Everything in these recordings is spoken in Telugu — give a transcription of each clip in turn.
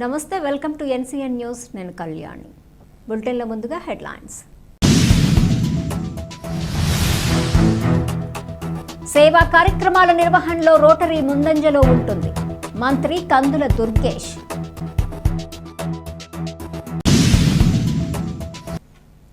నమస్తే వెల్కమ్ టు ఎన్సీఎన్ న్యూస్. నేను కళ్యాణి. బులెటిన్లో ముందుగా హెడ్లైన్స్. సేవా కార్యక్రమాల నిర్వహణలో రోటరీ ముందంజలో ఉంటుంది. మంత్రి కందుల దుర్గేష్.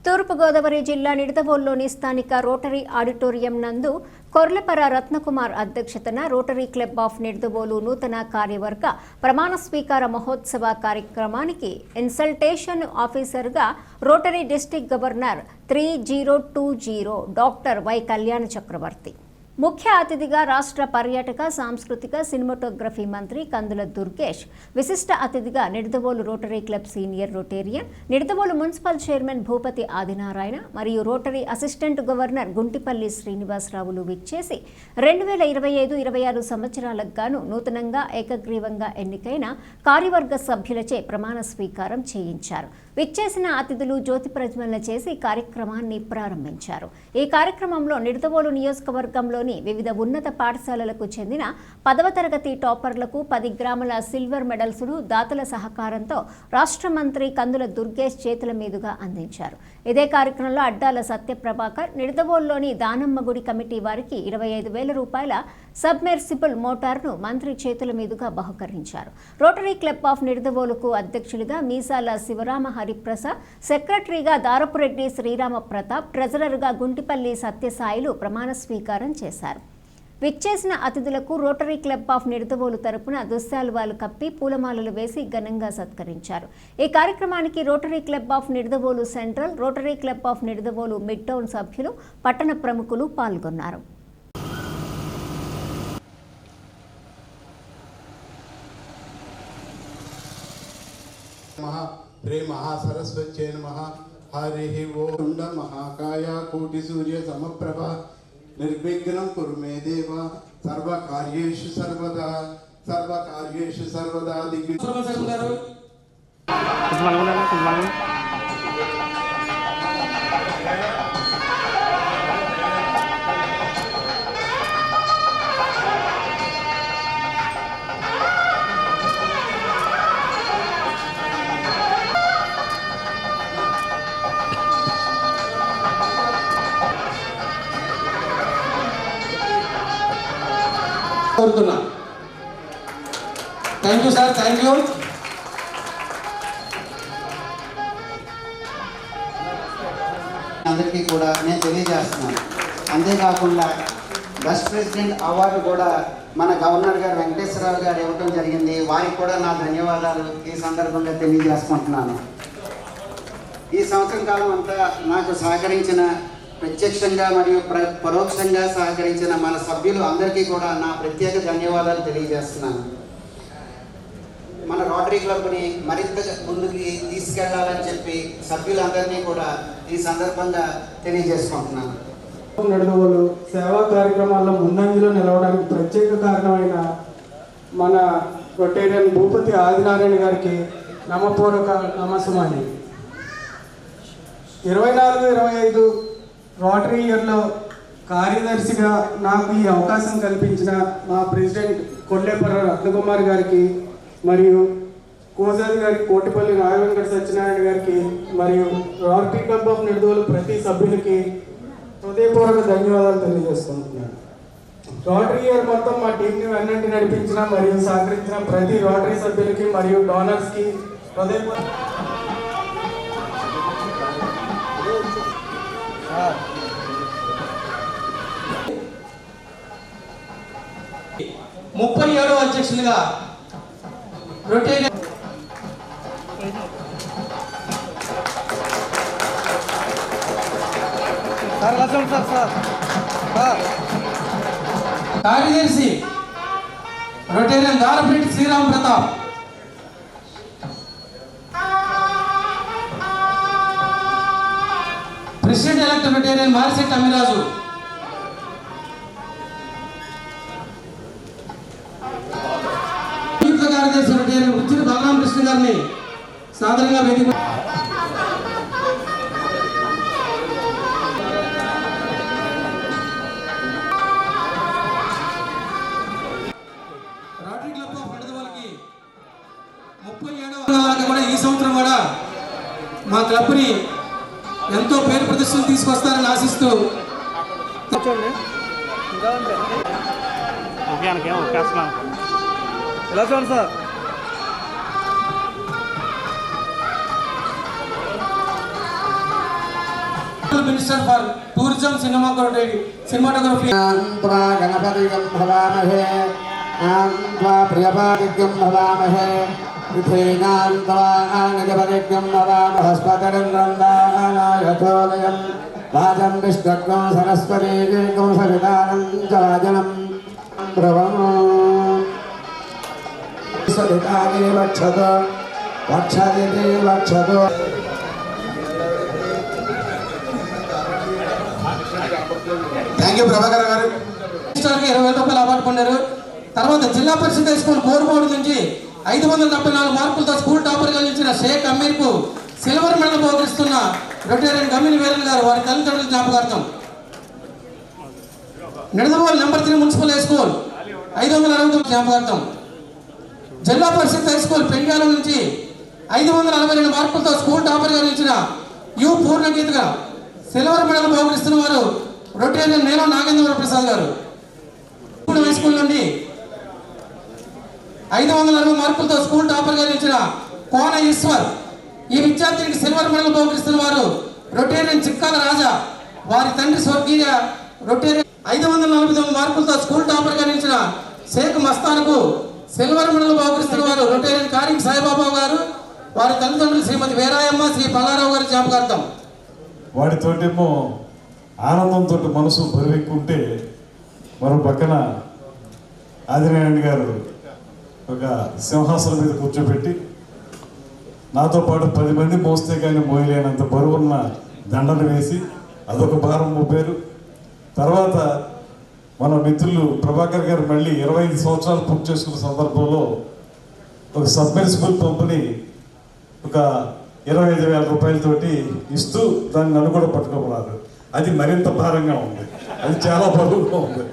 తూర్పుగోదావరి జిల్లా నిడదవోల్లోని స్థానిక రోటరీ ఆడిటోరియం నందు కొర్లపర రత్నకుమార్ అధ్యక్షతన రోటరీ క్లబ్ ఆఫ్ నిర్దబోలు నూతన కార్యవర్గ ప్రమాణ స్వీకార మహోత్సవ కార్యక్రమానికి ఇన్సల్టేషన్ ఆఫీసర్గా Rotary district governor three zero two zero doctor Y Kalyana Chakravarthy. ముఖ్య అతిథిగా రాష్ట్ర పర్యాటక సాంస్కృతిక సినిమాటోగ్రఫీ మంత్రి కందుల దుర్గేష్ విశిష్ట అతిథిగా Nidadavolu Rotary club senior Rotarian Nidadavolu municipal chairman Bhupathi Adinarayana మరియు రోటరీ అసిస్టెంట్ గవర్నర్ గుంటిపల్లి శ్రీనివాసరావులు విచ్చేసి రెండు వేల ఇరవై ఐదు ఇరవై ఆరు సంవత్సరాలకు గాను నూతనంగా ఏకగ్రీవంగా ఎన్నికైన కార్యవర్గ సభ్యులచే ప్రమాణ స్వీకారం చేయించారు. విచ్చేసిన అతిథులు జ్యోతి ప్రజ్వలన చేసి కార్యక్రమాన్ని ప్రారంభించారు. ఈ కార్యక్రమంలో నిడదవోలు నియోజకవర్గంలోని వివిధ ఉన్నత పాఠశాలలకు చెందిన పదవ తరగతి టాపర్లకు పది గ్రాముల సిల్వర్ మెడల్స్ను దాతల సహకారంతో రాష్ట్ర మంత్రి కందుల దుర్గేష్ చేతుల మీదుగా అందించారు. ఇదే కార్యక్రమంలో అడ్డాల సత్యప్రభాకర్ నిడదవోలులోని దానమ్మ గుడి కమిటీ వారికి ఇరవై ఐదు వేల రూపాయల సబ్మెర్సిబుల్ మోటార్ను మంత్రి చేతుల మీదుగా బహుకరించారు. రోటరీ క్లబ్ ఆఫ్ నిడదవోలుకు అధ్యక్షులుగా మీసాల శివరామ హరిప్రసాద్ సెక్రటరీగా దారపురెడ్డి శ్రీరామ ప్రతాప్ ట్రెజరర్గా గుంటిపల్లి సత్యసాయిలు ప్రమాణ స్వీకారం చేశారు. విచ్చేసిన అతిథులకు రోటరీ క్లబ్ ఆఫ్ నిడదవోలు తరపున దుశ్శాలువాలు కప్పి పూలమాలలు వేసి ఘనంగా సత్కరించారు. ఈ కార్యక్రమానికి Rotary club of Nidadavolu central Rotary club of Nidadavolu mid town సభ్యులు పట్టణ ప్రముఖులు పాల్గొన్నారు నమః శ్రీ మహాసరస్వత్యై నమః. హరి ఓం మహాకాయ కోటి సూర్య సమప్రభ. నిర్విఘ్నం కురు మే దేవ. సర్వకార్యేషు సర్వదా. సర్వకార్యేషు సర్వదా. దిగ్వి కోరుతున్నా. Thank you sir thank you అందరికీ కూడా నేను తెలియజేస్తున్నాను. అంతేకాకుండా బెస్ట్ ప్రెసిడెంట్ అవార్డు కూడా మన గవర్నర్ గారు వెంకటేశ్వరరావు గారు ఇవ్వటం జరిగింది. వారికి కూడా నా ధన్యవాదాలు ఈ సందర్భంగా తెలియజేసుకుంటున్నాను. ఈ సంవత్సరం కాలం అంతా నాకు సహకరించిన ప్రత్యక్షంగా మరియు ప్ర పరోక్షంగా సహకరించిన మన సభ్యులు అందరికీ కూడా నా ప్రత్యేక ధన్యవాదాలు తెలియజేస్తున్నాను. మన రోటరీ క్లబ్ని మరింత ముందుకి తీసుకెళ్ళాలని చెప్పి సభ్యులందరినీ కూడా ఈ సందర్భంగా తెలియజేసుకుంటున్నాను. నడుదవులు సేవా కార్యక్రమాల్లో ముందంజలో నిలవడానికి ప్రత్యేక కారణమైన మన రొటేరియన్ భూపతి ఆదినారాయణ గారికి నమపూర్వక నమస్సుమాని ఇరవై నాలుగు ఇరవై ఐదు రోటరీ ఇయర్లో కార్యదర్శిగా నాకు ఈ అవకాశం కల్పించిన మా ప్రెసిడెంట్ కొల్లేపర్ర రత్నకుమార్ గారికి మరియు కోజాది గారి కోటిపల్లి నాగవెంకట సత్యనారాయణ గారికి మరియు రోటరీ క్లబ్ ఆఫ్ నిడుదోలు ప్రతి సభ్యులకి హృదయపూర్వక ధన్యవాదాలు తెలియజేసుకుంటున్నాను. రోటరీ ఇయర్ మొత్తం మా టీంని వెన్నంటి నడిపించిన మరియు సహకరించిన ప్రతి రోటరీ సభ్యులకి మరియు డోనర్స్కి హృదయపూర్వక ముప్పై ఏడో అధ్యక్షులుగా కార్యదర్శి Rotarian Darapeti Sriram Pratap. President elect Rotarian Marisetti Amiraju సంయుక్త కార్యదర్శి ఉచ్చిరి బలరామ కృష్ణ గారిని సాధారణంగా వేదిక ముప్పై ఏడవ కూడా ఈ సంవత్సరం కూడా మా క్లబ్ని ఎంతో పేరు ప్రదర్శనలు తీసుకొస్తారని ఆశిస్తూ చూడండి sir? Minister for tourism cinematography. Cinematography Ganapati భవామహే ప్రియపాదిగం భవామహే. पृथ्वीनां त्वा आनगपदित्यं भवामहस्पतिरन्द्रं दानायथोदयं वाचं विष्णग्नो सरस्वतीगं सवितानं च वाजनं ब्रवमो सवितानि वक्षत वक्षदिति वक्षतो థ్యాంక్ యూ ప్రభాకర్ గారు మినిస్టర్కి ఇరవై వేల రూపాయలు అవార్డు పొందారు తర్వాత జిల్లా పరిషత్ హై స్కూల్ బోర్బోర్డు నుంచి ఐదు వందల డెబ్బై నాలుగు మార్కులతో స్కూల్ టాపర్గా నిలిచిన షేక్ అమీర్కు సిల్వర్ మెడల్ పోగిస్తున్న రొటేరియన్ గమిని వీరన్ గారు వారి తల్లిదండ్రుల జ్ఞాపకార్థం. Nidadavolu number three municipal high school ఐదు వందల అరవై తొమ్మిది జ్ఞాపకార్థం. జిల్లా పరిషత్ హై స్కూల్ పెంగాలం నుంచి ఐదు వందల అరవై రెండు మార్కులతో స్కూల్ టాపర్గా నిలిచిన యు పూర్ణగీతగా సిల్వర్ మెడల్ పోగిస్తున్న వారు రొటేరియన్ నేల నాగేంద్ర ప్రసాద్ గారు హై స్కూల్ నుండి ఐదు వందల అరవై మార్కులతో స్కూల్ టాపర్గా నిలిచిన కోన ఈశ్వర్ ఈ విద్యార్థినికి సిల్వర్ మెడల్ బహుకరిస్తున్న వారు రొటేరియన్ చిక్కాల రాజా వారి తండ్రి స్వర్గీయ రొటేరియన్ ఐదు వందల నలభై తొమ్మిది మార్కులతో స్కూల్ టాపర్గా నిలిచిన షేక్ మస్తాన్కు సిల్వర్ మెడల్ బహుకరిస్తున్న వారు రొటేరియన్ కారింగ్ సాయిబాబా గారు వారి తల్లిదండ్రులు శ్రీమతి వేరాయమ్మ శ్రీ పల్లారావు గారి జ్ఞాపకార్థం. వాటితోటేమో ఆనందంతో మనసు బరువెక్కుంటే మరో పక్కన ఆదినారాయణ గారు ఒక సింహాసనం మీద కూర్చోబెట్టి నాతో పాటు పది మంది మోస్తే కానీ మోయలేనంత బరువున్న దండలు వేసి అదొక భారం మోపారు తర్వాత మన మిత్రులు ప్రభాకర్ గారు మళ్ళీ ఇరవై ఐదు సంవత్సరాలు పూర్తి చేసుకున్న సందర్భంలో ఒక సబ్మెర్సిబుల్ పంపుని ఒక ఇరవై ఐదు వేల రూపాయలతోటి ఇస్తూ దాన్ని నన్ను కూడా పట్టుకోమన్నారు. అది మరింత భారంగా ఉంది. అది చాలా బరువుగా ఉంది.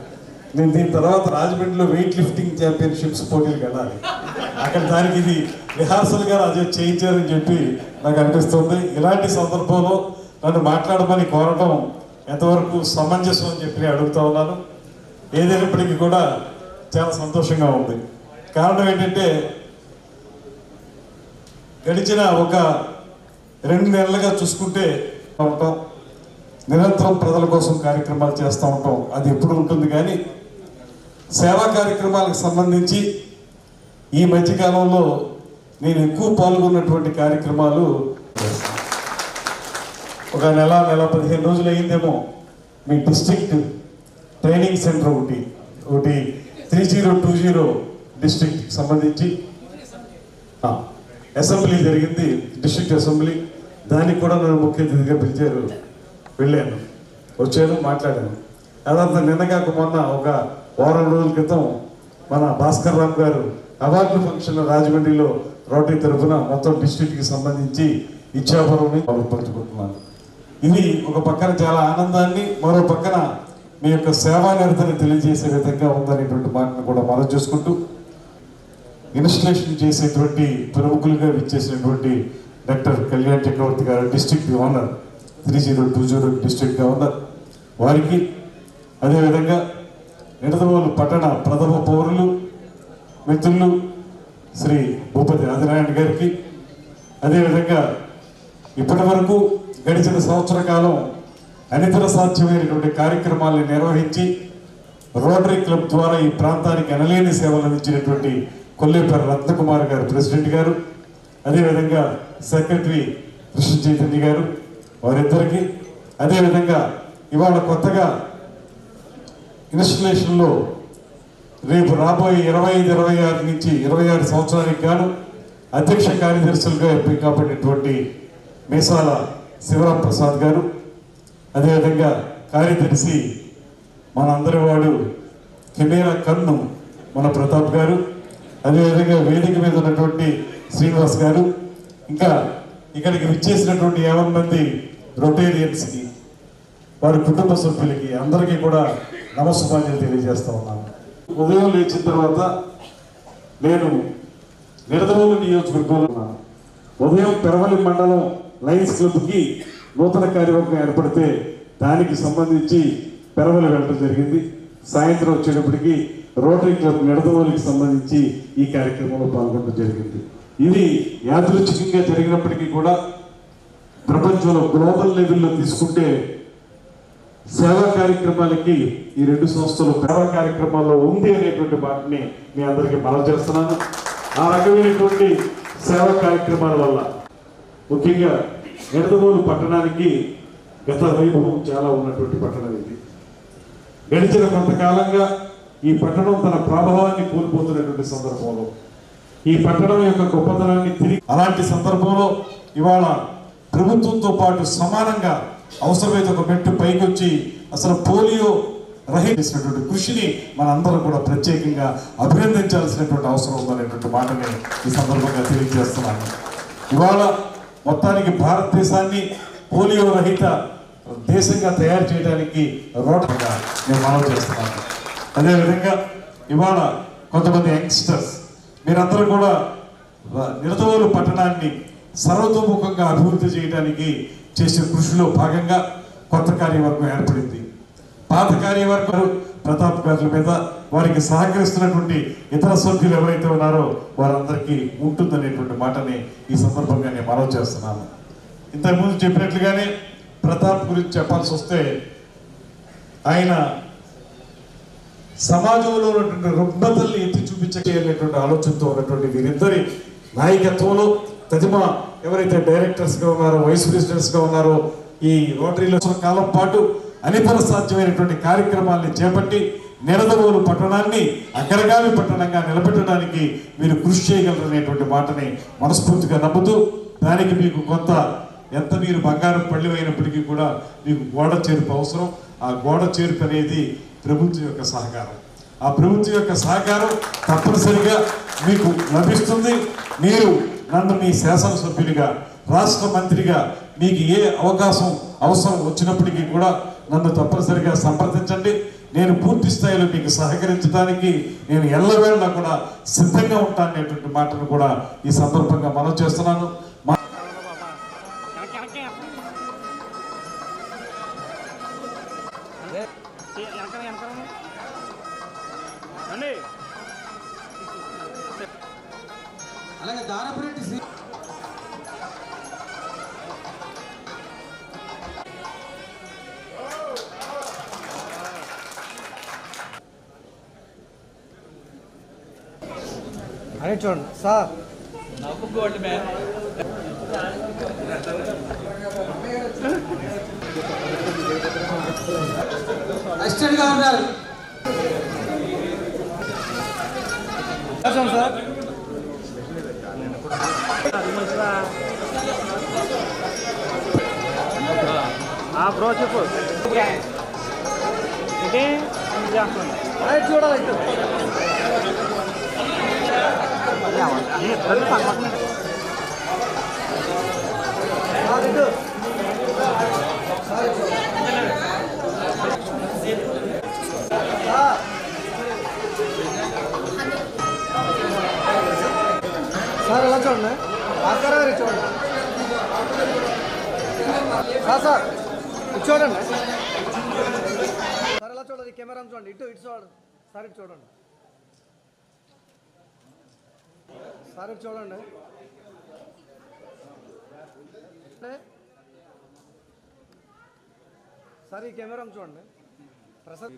నేను దీని తర్వాత రాజమండ్రిలో వెయిట్ లిఫ్టింగ్ ఛాంపియన్షిప్స్ పోటీలు వెళ్ళాలి అక్కడ దానికి ఇది రిహార్సల్గా అదే చేయించారని చెప్పి నాకు అనిపిస్తుంది. ఇలాంటి సందర్భంలో నన్ను మాట్లాడమని కోరటం ఎంతవరకు సమంజసం అని చెప్పి అడుగుతా ఉన్నాను. ఏదైనప్పటికీ కూడా చాలా సంతోషంగా ఉంది. కారణం ఏంటంటే గడిచిన ఒక రెండు నెలలుగా చూసుకుంటే ఉంటాం. నిరంతరం ప్రజల కోసం కార్యక్రమాలు చేస్తూ ఉంటాం. అది ఎప్పుడు ఉంటుంది కానీ సేవా కార్యక్రమాలకు సంబంధించి ఈ మధ్యకాలంలో నేను ఎక్కువ పాల్గొన్నటువంటి కార్యక్రమాలు ఒక నెల నెల పదిహేను రోజులు అయిందేమో మీ డిస్ట్రిక్ట్ ట్రైనింగ్ సెంటర్ ఒకటి ఒకటి three zero two zero district సంబంధించి. అసెంబ్లీ జరిగింది డిస్ట్రిక్ట్ అసెంబ్లీ. దానికి కూడా నన్ను ముఖ్య అతిథిగా పిలిచారు. వెళ్ళాను వచ్చాను మాట్లాడాను. అదంతా నిన్నగాక మొన్న ఒక వారం రోజుల క్రితం మన భాస్కర్ రామ్ గారు అవార్డు ఫంక్షన్ రాజమండ్రిలో రోటరీ తరఫున మొత్తం డిస్ట్రిక్ట్కి సంబంధించి ఇచ్చాపురం పంచుకుంటున్నాను ఇది ఒక పక్కన చాలా ఆనందాన్ని మరో పక్కన మీ యొక్క సేవా నిరతని తెలియజేసే విధంగా ఉందనేటువంటి మాటను కూడా మనం చూసుకుంటూ ఇన్స్టలేషన్ చేసేటువంటి ప్రముఖులుగా విచ్చేసినటువంటి doctor Kalyan Chakravarthy garu district governor three zero two zero district governor వారికి. అదేవిధంగా నిడదవోలు పట్టణ ప్రథమ పౌరులు మిత్రులు శ్రీ భూపతి ఆదినారాయణ గారికి. అదేవిధంగా ఇప్పటి వరకు గడిచిన సంవత్సర కాలం అనితర సాధ్యమైనటువంటి కార్యక్రమాలను నిర్వహించి రోటరీ క్లబ్ ద్వారా ఈ ప్రాంతానికి అనలేని సేవలు అందించినటువంటి కొల్లేపల్లి రత్నకుమార్ గారు ప్రెసిడెంట్ గారు అదేవిధంగా సెక్రటరీ కృష్ణ చైతన్య గారు వారిద్దరికీ. అదేవిధంగా ఇవాళ కొత్తగా ఇన్స్టలేషన్లో రేపు రాబోయే ఇరవై ఐదు ఇరవై ఆరు నుంచి ఇరవై ఆరు సంవత్సరానికి గాను అధ్యక్ష కార్యదర్శులుగా ఎంపిక కాబడినటువంటి మీసాల శివరాం ప్రసాద్ గారు అదేవిధంగా కార్యదర్శి మనందరి వాడు కెమెరా కన్ను మన ప్రతాప్ గారు అదేవిధంగా వేదిక మీద ఉన్నటువంటి శ్రీనివాస్ గారు ఇంకా ఇక్కడికి విచ్చేసినటువంటి యాభై మంది రొటేరియన్స్కి వారి కుటుంబ సభ్యులకి అందరికీ కూడా నమస్సుమాన్యులు తెలియజేస్తా ఉన్నాను. ఉదయం లేచిన తర్వాత నేను నిడదవోలు నియోజకవర్గంలో ఉదయం పెరవలి మండలం లయన్స్ క్లబ్కి నూతన కార్యవర్గం ఏర్పడితే దానికి సంబంధించి పెరవలి వెళ్ళడం జరిగింది. సాయంత్రం వచ్చేటప్పటికి రోటరీ క్లబ్ నిడదవోలికి సంబంధించి ఈ కార్యక్రమంలో పాల్గొనడం జరిగింది. ఇది యాదృచ్ఛికంగా జరిగినప్పటికీ కూడా ప్రపంచంలో గ్లోబల్ లెవెల్లో తీసుకుంటే సేవా కార్యక్రమాలకి ఈ రెండు సంస్థలు సేవా కార్యక్రమాల్లో ఉంది అనేటువంటి మాటని మీ అందరికీ మనం చేస్తున్నాను. ఆ రకమైనటువంటి సేవా కార్యక్రమాల వల్ల ముఖ్యంగా ఎడదమూలు పట్టణానికి గత వైభవం చాలా ఉన్నటువంటి పట్టణం ఇది. గడిచిన కొంతకాలంగా ఈ పట్టణం తన ప్రభావాన్ని కోల్పోతున్నటువంటి సందర్భంలో ఈ పట్టణం యొక్క గొప్పతనాన్ని తిరిగి అలాంటి సందర్భంలో ఇవాళ ప్రభుత్వంతో పాటు సమానంగా అవసరమైతే ఒక మెట్టు పైకి వచ్చి అసలు పోలియో రహిత చేసినటువంటి కృషిని మనందరం కూడా ప్రత్యేకంగా అభినందించాల్సినటువంటి అవసరం ఉందనేటువంటి మాటని ఈ సందర్భంగా తెలియజేస్తున్నాను. ఇవాళ మొత్తానికి భారతదేశాన్ని పోలియో రహిత దేశంగా తయారు చేయడానికి రోడ్గా నేను మనవి చేస్తున్నాను. అదేవిధంగా ఇవాళ కొంతమంది యంగ్స్టర్స్ మీరందరూ కూడా నిడతవోలు పట్టణాన్ని సర్వతోముఖంగా అభివృద్ధి చేయడానికి చేసే కృషిలో భాగంగా కొత్త కార్యవర్గం ఏర్పడింది. పాత కార్యవర్గం ప్రతాప్ గారి మీద వారికి సహకరిస్తున్నటువంటి ఇతర సభ్యులు ఎవరైతే ఉన్నారో వారందరికీ ఉంటుందనేటువంటి మాటని ఈ సందర్భంగా నేను మనవి చేస్తున్నాను. ఇంతకుముందు చెప్పినట్లుగానే ప్రతాప్ గురించి చెప్పాల్సి వస్తే ఆయన సమాజంలో ఉన్నటువంటి రుగ్మతల్ని ఎత్తి చూపించేటువంటి ఆలోచనతో ఉన్నటువంటి వీరిద్దరి నాయకత్వంలో తదిమ ఎవరైతే డైరెక్టర్స్గా ఉన్నారో వైస్ ప్రెసిడెంట్స్గా ఉన్నారో ఈ రోటరీలో కాలం పాటు అనితర సాధ్యమైనటువంటి కార్యక్రమాల్ని చేపట్టి నిడదవోలు పట్టణాన్ని అగ్రగామి పట్టణంగా నిలబెట్టడానికి మీరు కృషి చేయగలరనేటువంటి మాటని మనస్ఫూర్తిగా నమ్ముతూ దానికి మీకు కొంత ఎంత మీరు బంగారం పళ్ళివైనప్పటికీ అయినప్పటికీ కూడా మీకు గోడ చేర్పు అవసరం. ఆ గోడ చేర్పు అనేది ప్రభుత్వం యొక్క సహకారం. ఆ ప్రభుత్వం యొక్క సహకారం తప్పనిసరిగా మీకు లభిస్తుంది. మీరు నన్ను మీ శాసనసభ్యునిగా రాష్ట్ర మంత్రిగా మీకు ఏ అవకాశం అవసరం వచ్చినప్పటికీ కూడా నన్ను తప్పనిసరిగా సంప్రదించండి. నేను పూర్తి స్థాయిలో మీకు సహకరించడానికి నేను ఎల్లవేళలా కూడా సిద్ధంగా ఉంటాననేటువంటి మాటను కూడా ఈ సందర్భంగా మనం చేస్తున్నాను. అని చూడండి సార్. అసిస్టెంట్గా ఉన్నారు. చూడండి సార్. బ్రో చెప్పు. ఏంటి చూడాలి సార్ ఎలా చూడండి? ఆస్కార్ గారు చూడండి సార్ సార్ చూడండి? సార్ ఎలా చూడండి? కెమెరా చూడండి. ఇటు ఇటు చూడండి. సార్ ఇటు చూడండి. సార్ చూడండి. సార్ ఈ కెమెరా చూడండి. ప్రసాద్